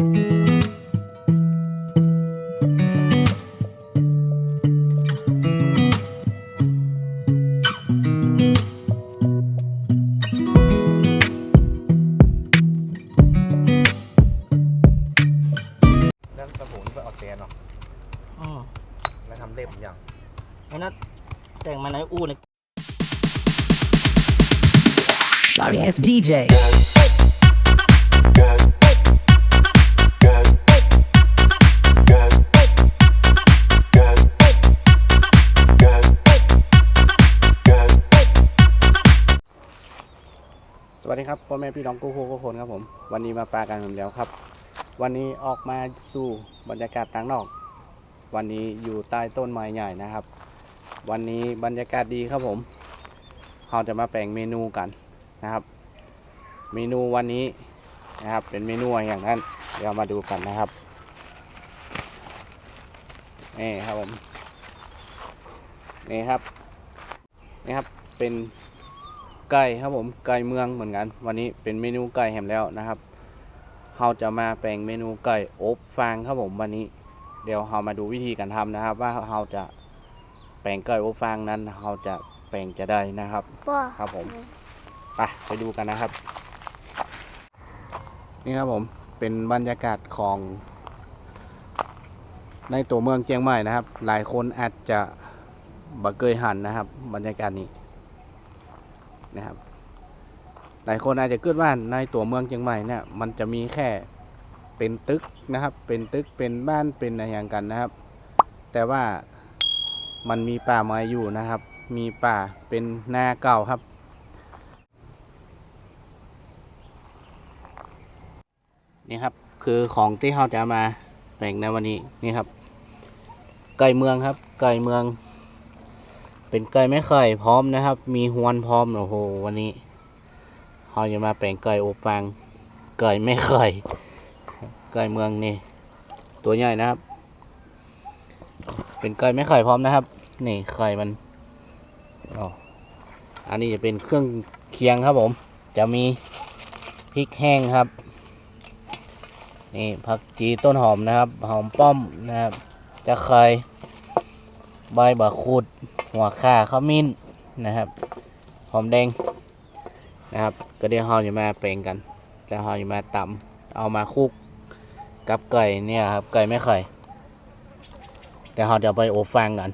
แล้ ครับพ่อแม่พี่น้องกู้โคกู้คนครับผม วันนี้มาปลากันผมแล้วครับ วันนี้ออกมาสู่บรรยากาศต่างนอก วันนี้อยู่ใต้ต้นไม้ใหญ่นะครับ วันนี้บรรยากาศดีครับผมเราจะมาแปลงเมนูกันนะครับ เมนูวันนี้นะครับ เป็นเมนูอะไรอย่างนั้นเดี๋ยวมาดูกันนะครับนี่ครับผมนี่ครับนี่ครับเป็น ไก่ครับผมไก่เมืองเหมือนกัน วันนี้เป็นเมนูไก่แฮมแล้วนะครับเราจะมาแปลงเมนูไก่อบฟางครับผมวันนี้ เดี๋ยวเรามาดูวิธีการทำนะครับ ว่าเราจะแปลงไก่อบฟางนั้นเราจะแปลงจะได้นะครับครับผมไปไปดูกันนะครับ นี่ครับผมเป็นบรรยากาศของ ในตัวเมืองเชียงใหม่นะครับ หลายคนอาจจะบัเคยหันนะครับ บรรยากาศนี้ นะครับ หลายคนอาจจะคิดว่าในตัวเมืองเชียงใหม่เนี่ยมันจะมีแค่เป็นตึกนะครับ เป็นตึกเป็นบ้านเป็นอะไรอย่างกันนะครับ แต่ว่ามันมีป่าไม้อยู่นะครับ มีป่าเป็นนาเก่าครับนี่ครับคือของที่เราจะมาแบ่งในวันนี้นี่ครับ ไก่เมืองครับ ไก่เมือง เป็นไก่ไม่ไข่พร้อมนะครับ มีฮวนพร้อมโอ้โหวันนี้เราจะมาแปลงไก่อบฟางไก่ไม่ไข่ไก่เมืองนี่ ตัวใหญ่นะครับ เป็นไก่ไม่ไข่พร้อมนะครับ นี่ไข่มันอ๋ออันนี้จะเป็นเครื่องเคียงครับผม จะมีพริกแห้งครับ นี่ผักจีต้นหอมนะครับ หอมป้อมนะครับจะไข่ใบบะคูด หัวข่าข้าวมิ้นนะครับหอมแดงนะครับ ก็เดี๋ยวเราจะมาแปลงกัน แล้วเราจะมาตำเอามาคลุกกับไก่เนี่ยครับไก่ไม่ไข่แต่เราจะไปอบฟางกัน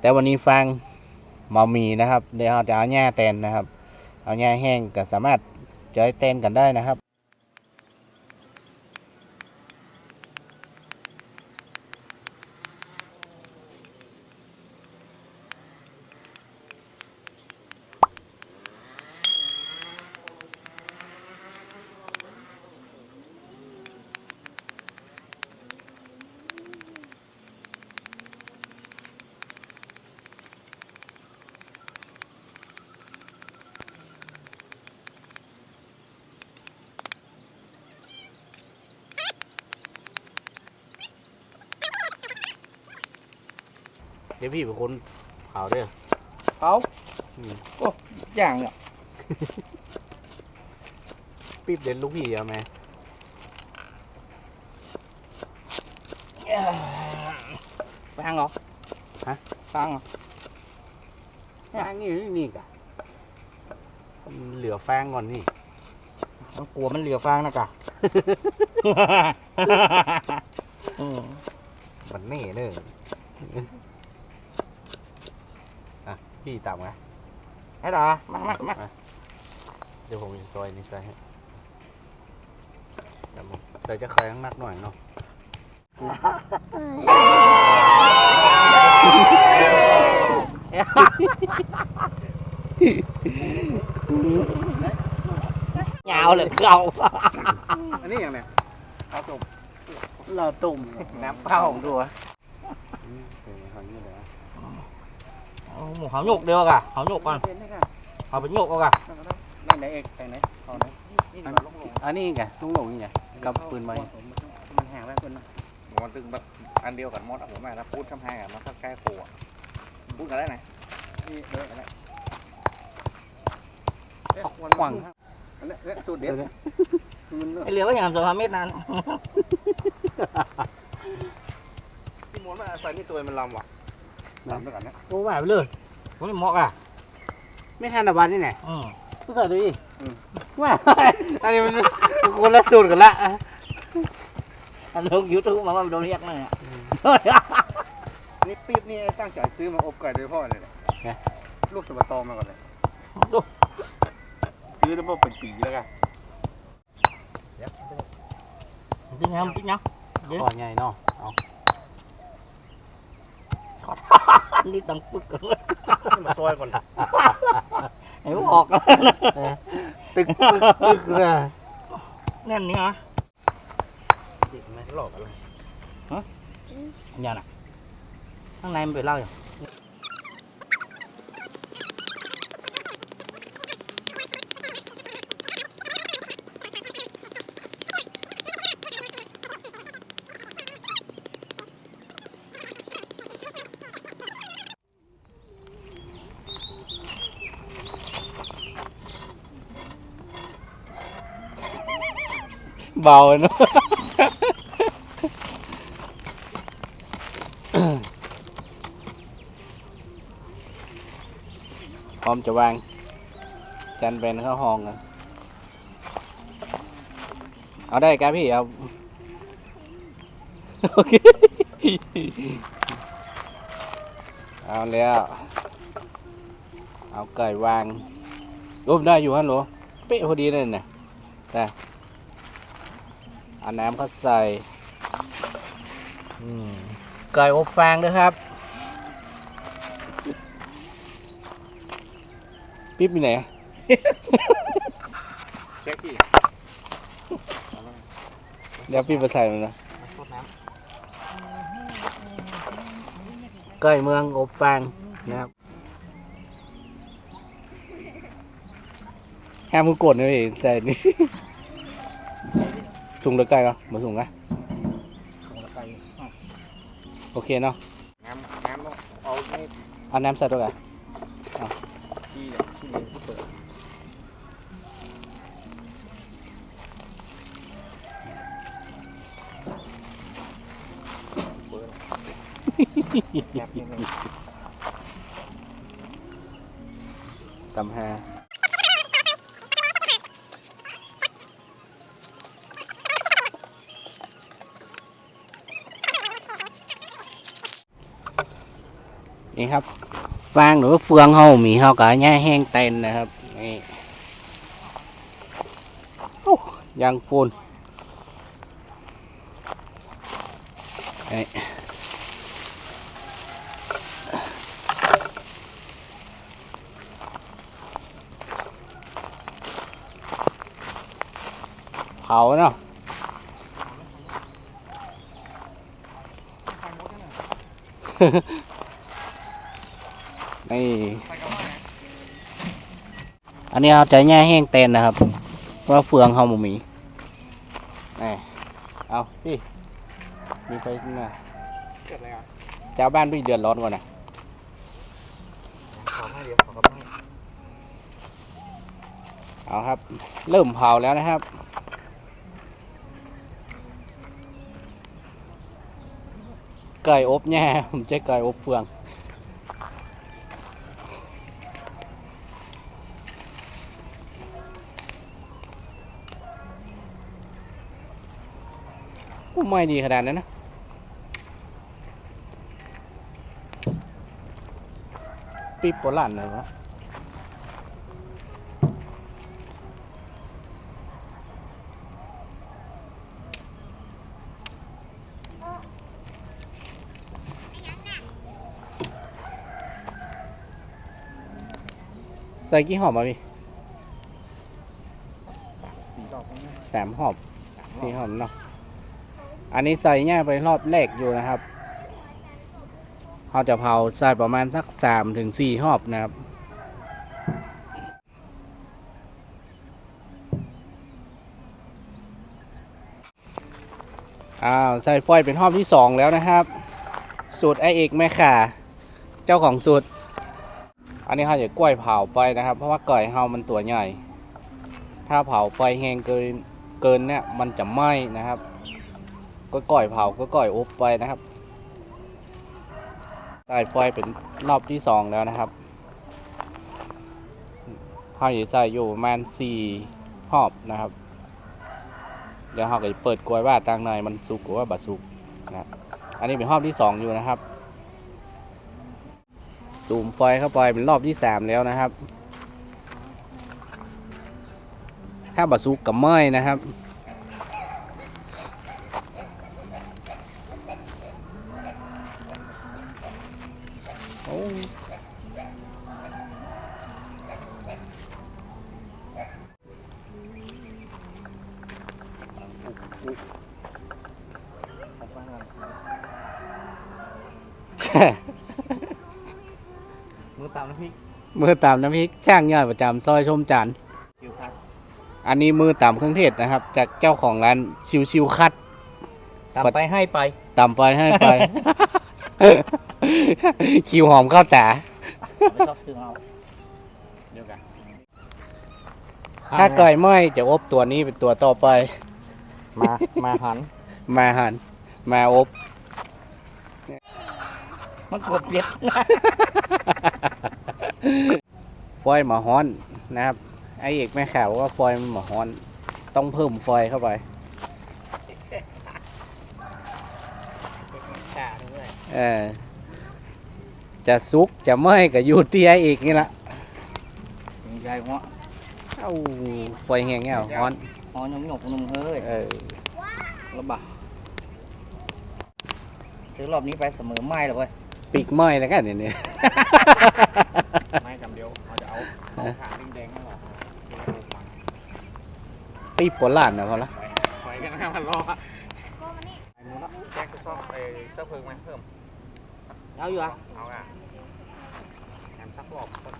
แต่วันนี้ฟางมามีนะครับ เดี๋ยวเราจะเอาแง่แตนนะครับ เอาแง่แห้งก็สามารถจะให้แตนกันได้นะครับ ดี๋ยวพี่เป็นคนเผาเด้อ เขาอืม โอ้อย่างเนี่ยปีบเด่นลูกพี่เอาไหมฟางเหรอฮะฟางเหรอฟางนี่นี่กะมันเหลือฟางก่อนนี่ มันกลัวมันเหลือฟางนะกะ อืม มันแน่เด้ออะ พี่ตามไงไอ้ตามามามาเดี๋ยวผมจะซอยนี่ใส่ให้เดี๋ยวผมใส่จะใครข้างนักหน่อยเนาะยาวเลยเก่าอันนี้อย่างเนี้ยเอาตุ่มเราตุ่มน้ำเปล่าของตัวเป็นทางนี้เลยนะเอา หมูหาวหยกเดียวกะหาวหยกก่อนเป็นได้ค่ะเอาเป็นหยกเอากะนั่นไหนเอกแต่ไหนเอาไหนนี่อันมันลงลงอันนี้ไงลุงหลงนี่ไงกับปืนไม้มันแห้งแล้วคนมันตึงแบบอันเดียวกันหมดอะผมแม่แล้วพูดคำแห้งอะมันแค่โคอะพูดกันได้ไหนนี่เอออะไรเอ๊ะวันขวางอันนี้สูตรเด็เดี๋ดยวคืนเนอะไอเหลือก็อย่างสองสามเมตรนั้นพี่มวนมาใส่นี่ตัวมันลำว่ะ ลำด้วยกันนะโอ้ไหวไปเลยผมไม่เหมาะอะไม่ทันดับวันนี่ไหนอืมผู้สาวดูดิว่าอันนี้มันคนละสูตรกันละอันลงยูทูบมาว่ามันโดนเรียกนั่นอะนี่ปี๊บนี่ตั้งใจซื้อมาอบไก่โดยพ่อเลยเนี่ยลูกสบัตตอมาก่อนเลยดูซื้อแล้วพอเป็นปีแล้วกันจริงครับจริงนะเดี๋ยวก่อนใหญ่เนาะเอา นี่ตังปึกกันเลยมาซอยก่อนไอ้พวกออกกันเออตึกตึกตึกเลยแน่นนี่ฮะเด็กไม่หลอกอะไรอย่าน่ะข้างในมันเป็นเหล้าอยู่ เบาเนาะพร้อมจะวางจันเป็นเข้าห้องกันเอาได้ครับพี่ เอา โอเค เอาแล้ว เอาไก่วางรูปได้อยู่ฮัลโหลเป๊ะพอดีเลยเนี่ยได้ เอาน้ำเข้าใส่อืมไก่อบฟางด้วยครับ ปิ๊บอยู่ไหน เช็คที่เดี๋ยวปิ๊บมาใส่มันนะโทษน้ไก่เมืองอบฟางนะครับห้ามมือกดนะพี่ใส่นี่ สูงหรือไก่ก็มาสูงนะำของละไก่อะโอเคเนาะน้ำน้ำต้องเอานี่เอาน้ำใส่ด้วยกันที่เนี่ยที่เลี้ยงที่เปิดเปิดแอบ นี่ครับฟางหรือเฟืองเฮามีเฮากะแย่แห้งเต็นนะครับนี่โอ้ยางฟูนนี่เผาเนาะ นี่ อันนี้เอาใจแย่แห้งเต็นนะครับ เพราะว่าเฟืองเขาบ่มีนี่เอาพี่มีไปข้างหน้าเกิดอะไรอะเจ้าบ้านพี่เดือดร้อนก่อนนะขอให้เดี๋ยวขอกระให้เอาครับ เริ่มเผาแล้วนะครับไก่อบแย่ผมใช้ไก่อบเฟือง ไม่ดีขนาดนั้นนะปีบโบราณเลยวะใส่กี่หอมมาพี่สีดอกพวกนี้สามหอมสี่หอมเนาะ อันนี้ใส่ง่ายไปรอบแรกอยู่นะครับเราจะเผาใส่ประมาณสักสามถึงสี่หอบนะครับอ้าวใส่ฟอยเป็นหอบที่สองแล้วนะครับ สูตรไอเอกแม่ข่าเจ้าของสูตร อันนี้เขาจะกล้วยเผาไปนะครับ เพราะว่าก่อยเฮามันตัวใหญ่ ถ้าเผาไฟแห้งเกินเกินเนี่ยมันจะไหม้นะครับ ก็ก่อยเผาก็ก่อยอบไปนะครับใส่ไฟเป็นรอบที่สองแล้วนะครับเขาจะใส่อยู่ประมาณสี่หอบนะครับ เดี๋ยวเขาก็จะเปิดกลวยว่าตังในมันสุกหรือว่าบะสุกนะอันนี้เป็นรอบที่สองอยู่นะครับสูมไฟเข้าไปเป็นรอบที่สามแล้วนะครับ ถ้าบะสุกกับไม้นะครับ มือตามน้ำพริกมือตามน้ำพริกช่างย่อยประจำซอยชมจันทร์คิวครับอันนี้มือตามเครื่องเทศนะครับ จากเจ้าของร้านชิวชิวคัดตามไปให้ไปตามไปให้ไป คิวหอมข้าวจ๋าไม่ชอบซื้อเอาเดียวกันถ้าเกยไหม้จะอบตัวนี้เป็นตัวต่อไป มามาหัน มาหัน มาอบ มันกดเปลี่ยนฟอยล์หมาฮ้อนนะครับ ไอเอกแม่ข่าวว่าฟอยล์มันหมาฮ้อน ต้องเพิ่มฟอยล์เข้าไปขาด้วยเออ จะซุกจะไหม้ก็อยู่ที่ไอเอกนี่ละมีใจหัวเอ้าฟอยล์แห้งเงี้ยฮ้อนหอยงหยกนุ่มเฮ้ยเออระบาดซื้อรอบนี้ไปเสมอไม่เลยเว้ยปีกไหม้แล้วกันเนี่ยเนี่ยไม่กำเดียวเราจะเอาเอาขาแดงๆให้หรอปีปวดหลานนะพอละไปกันนะมันรอไอ้หมูละแจ็คจะชอบไอ้เสื้อเพลิงไหมเพิ่ม เอาอยู่อะเอาอะแถมซักหลอกก่อน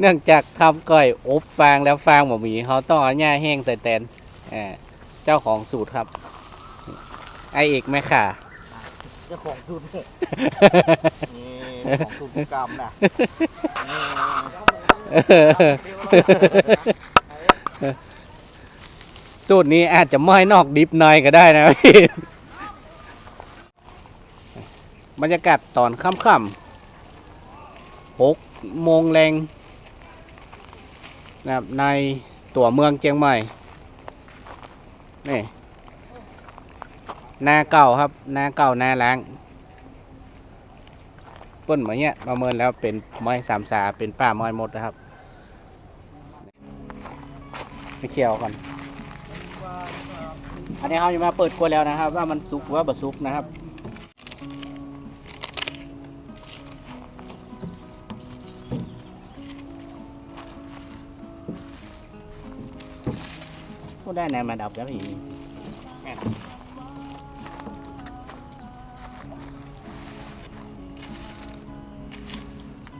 เนื่องจากทำก้อยอบฟางแล้วฟางบะหมี่เขาต้องเอาหญ้าแห้งใส่แตนเออเจ้าของสูตรครับ ไอเอกแม่ข่าเจ้าของสูตรนี่ของสูตรกรรมนะนี่สูตรนี้อาจจะไหม้นอกดิบหน่อยก็ได้นะพี่ บรรยากาศตอนค่ำๆหกโมงแรงนะครับในตัวเมืองเชียงใหม่ นี่นาเก่าครับนาเก่านาล้างเปิ้นมาเนี่ยประเมินแล้วเป็นไม้สามสาเป็นป่าไม้หมดนะครับไปเคี่ยวกันอันนี้เขาจะมาเปิดกล้วแล้วนะครับ ว่ามันสุกว่าบะสุกนะครับ พูได้แนวมาดับแล้วพี่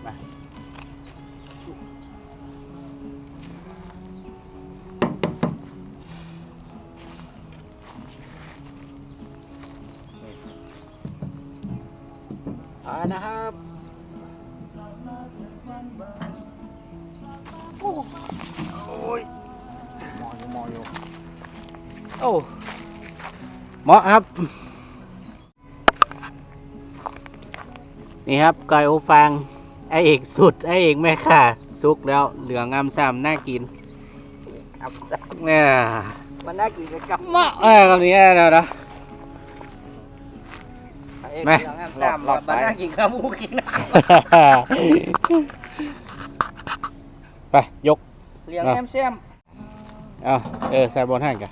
มาอ่านะครับโอ้ ออยู่มออยู่โอ้เหมาะครับ นี่ครับไก่โอฟางไอเอกสุด ไอเอกแม่ค่ะสุกแล้วเหลืองงามซ้ำน่ากินเอาซะเนี่ยมันน่ากินกับเหมาะเออคำนี้นะนะแม่สามมันน่ากินข้าวหมูกินนะไป ยกเลี้ยงแอมแซม เอาเออใส่บนให้กัน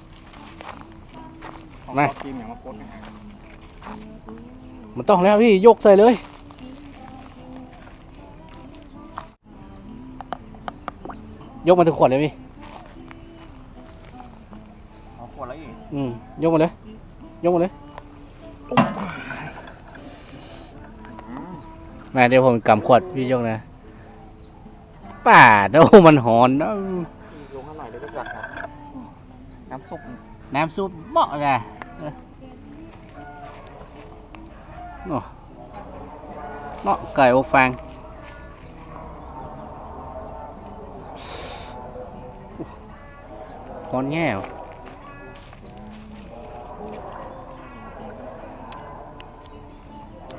ของมาทีมอย่างมาโพสต์นะมันต้องแล้วพี่ยกใส่เลย ยกมาถึงขวดเลยพี่เอาขวดแล้วอีกอืมยกมาเลย ยกมาเลยแม่เดี๋ยวผมกำขวดพี่ยกนะป่าโอ้มันหอนนะลงข้างหน่อยเดี๋ยวก็จัดครับน้ำซุปน้ำซุปเหมาะนะ này nó giặt hả? Ừ. Nám sụp Nám sụp bọ ra Ủa. Nó cày ô phang. Con nhèo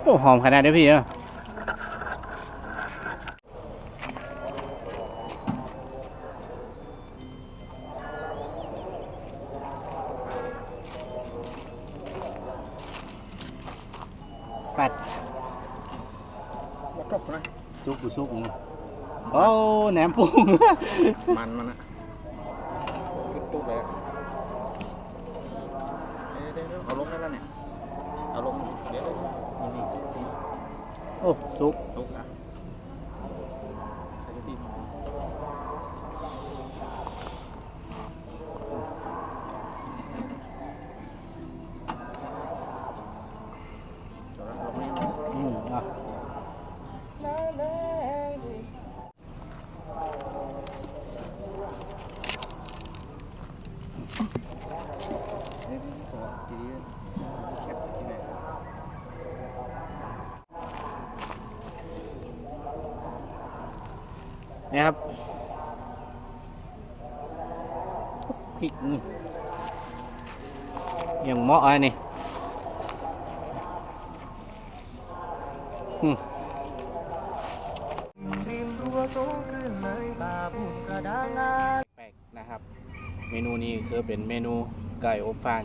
Ủa hòm khả năng đấy gì à ปัดมาจบนะซุกกูซุกมึงโอ้แหนมปุ้ง มันมันอะตุ๊บๆเลยเดี๋ยวๆๆเอาลงได้แล้วเนี่ย เอาลง เดี๋ยวๆนี่นี่โอ้ซุก ตุ๊กอะใส่ที่จอดแล้วลงนี่ อืมอะ นี่ขอทีนี้แคปที่ไหน นี่ครับพริกนี่ยั งเหมาะอะไรนี่อืมริมรั้วสูงขึ้นเลยบาบุญกระดางาแปลกนะครับ เมนูนี้คือเป็นเมนูไก่อบฟาง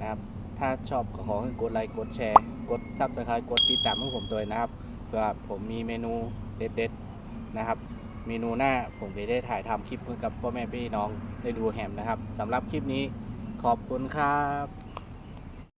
นะครับ ถ้าชอบก็ขอให้กดไลค์กดแชร์ กดซับสไครต์กดติดตามให้ผมด้วยนะครับ เพื่อผมมีเมนูเด็ดๆนะครับเมนูหน้าผมจะได้ถ่ายทำคลิปให้กับพ่อแม่พี่น้องได้ดูแหมนะครับสำหรับคลิปนี้ขอบคุณครับ